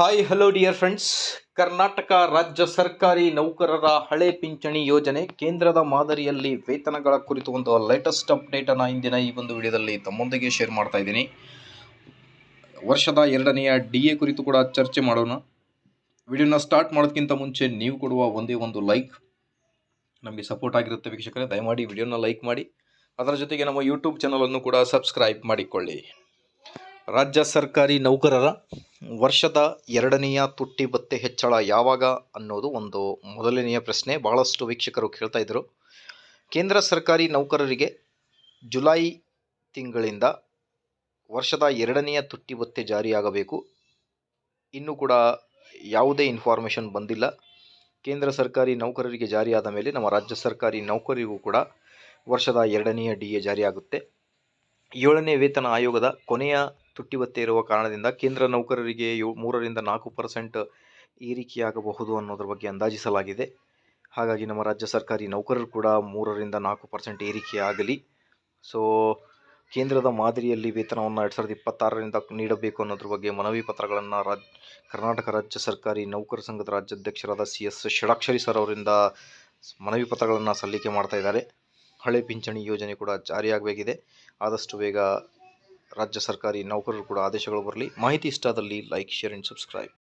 Hi hello dear friends Karnataka ರಾಜ್ಯ ಸರ್ಕಾರಿ ನೌಕರರ ಹಳೆ ಪಿಂಚಣಿ ಯೋಜನೆ ಕೇಂದ್ರದ ಮಾದರಿಯಲ್ಲಿ ವೇತನಗಳ ಕುರಿತು ಒಂದು ಲೇಟೆಸ್ಟ್ ಅಪ್ಡೇಟನ್ನು ಇಂದಿನ ಈ ಒಂದು ವಿಡಿಯೋದಲ್ಲಿ ತಮ್ಮೊಂದಿಗೆ ಶೇರ್ ಮಾಡ್ತಾ ಇದ್ದೀನಿ. ವರ್ಷದ ಎರಡನೆಯ ಡಿ ಎ ಕುರಿತು ಕೂಡ ಚರ್ಚೆ ಮಾಡೋಣ. ವಿಡಿಯೋನ ಸ್ಟಾರ್ಟ್ ಮಾಡೋದಕ್ಕಿಂತ ಮುಂಚೆ ನೀವು ಕೊಡುವ ಒಂದೇ ಒಂದು ಲೈಕ್ ನಮಗೆ ಸಪೋರ್ಟ್ ಆಗಿರುತ್ತೆ ವೀಕ್ಷಕರೇ. ದಯಮಾಡಿ ವಿಡಿಯೋನ ಲೈಕ್ ಮಾಡಿ. ಅದರ ಜೊತೆಗೆ ನಮ್ಮ ಯೂಟ್ಯೂಬ್ ಚಾನಲನ್ನು ಕೂಡ ಸಬ್ಸ್ಕ್ರೈಬ್ ಮಾಡಿಕೊಳ್ಳಿ. ರಾಜ್ಯ ಸರ್ಕಾರಿ ನೌಕರರ ವರ್ಷದ ಎರಡನೆಯ ತುಟ್ಟಿ ಭತ್ತೆ ಹೆಚ್ಚಳ ಯಾವಾಗ ಅನ್ನೋದು ಒಂದು ಮೊದಲನೆಯ ಪ್ರಶ್ನೆ ಬಹಳಷ್ಟು ವೀಕ್ಷಕರು ಕೇಳ್ತಾ ಇದ್ದರು ಕೇಂದ್ರ ಸರ್ಕಾರಿ ನೌಕರರಿಗೆ ಜುಲೈ ತಿಂಗಳಿಂದ ವರ್ಷದ ಎರಡನೆಯ ತುಟ್ಟಿ ಭತ್ತೆ ಜಾರಿಯಾಗಬೇಕು. ಇನ್ನೂ ಕೂಡ ಯಾವುದೇ ಇನ್ಫಾರ್ಮೇಷನ್ ಬಂದಿಲ್ಲ. ಕೇಂದ್ರ ಸರ್ಕಾರಿ ನೌಕರರಿಗೆ ಜಾರಿಯಾದ ಮೇಲೆ ನಮ್ಮ ರಾಜ್ಯ ಸರ್ಕಾರಿ ನೌಕರಿಗೂ ಕೂಡ ವರ್ಷದ ಎರಡನೆಯ ಡಿ ಎ ಜಾರಿಯಾಗುತ್ತೆ. ಏಳನೇ ವೇತನ ಆಯೋಗದ ಕೊನೆಯ ತುಟ್ಟಿ ಭತ್ಯೆ ಇರುವ ಕಾರಣದಿಂದ ಕೇಂದ್ರ ನೌಕರರಿಗೆ ಮೂರರಿಂದ ನಾಲ್ಕು ಪರ್ಸೆಂಟ್ ಏರಿಕೆಯಾಗಬಹುದು ಅನ್ನೋದ್ರ ಬಗ್ಗೆ ಅಂದಾಜಿಸಲಾಗಿದೆ. ಹಾಗಾಗಿ ನಮ್ಮ ರಾಜ್ಯ ಸರ್ಕಾರಿ ನೌಕರರು ಕೂಡ ಮೂರರಿಂದ ನಾಲ್ಕು ಪರ್ಸೆಂಟ್ ಏರಿಕೆಯಾಗಲಿ. ಸೊ, ಕೇಂದ್ರದ ಮಾದರಿಯಲ್ಲಿ ವೇತನವನ್ನು ಎರಡು ಸಾವಿರದ ಇಪ್ಪತ್ತಾರರಿಂದ ನೀಡಬೇಕು ಅನ್ನೋದ್ರ ಬಗ್ಗೆ ಮನವಿ ಪತ್ರಗಳನ್ನು ರಾಜ್, ಕರ್ನಾಟಕ ರಾಜ್ಯ ಸರ್ಕಾರಿ ನೌಕರ ಸಂಘದ ರಾಜ್ಯಾಧ್ಯಕ್ಷರಾದ ಸಿ ಎಸ್ ಷಡಾಕ್ಷರಿ ಸರ್ ಅವರಿಂದ ಮನವಿ ಪತ್ರಗಳನ್ನು ಸಲ್ಲಿಕೆ ಮಾಡ್ತಾ ಇದ್ದಾರೆ. ಹಳೆ ಪಿಂಚಣಿ ಯೋಜನೆ ಕೂಡ ಜಾರಿಯಾಗಬೇಕಿದೆ. ಆದಷ್ಟು ಬೇಗ ರಾಜ್ಯ ಸರ್ಕಾರಿ ನೌಕರರು ಕೂಡ ಆದೇಶಗಳು ಬರಲಿ. ಮಾಹಿತಿ ಇಷ್ಟಾದಲ್ಲಿ ಲೈಕ್ ಶೇರ್ ಆ್ಯಂಡ್ ಸಬ್ಸ್ಕ್ರೈಬ್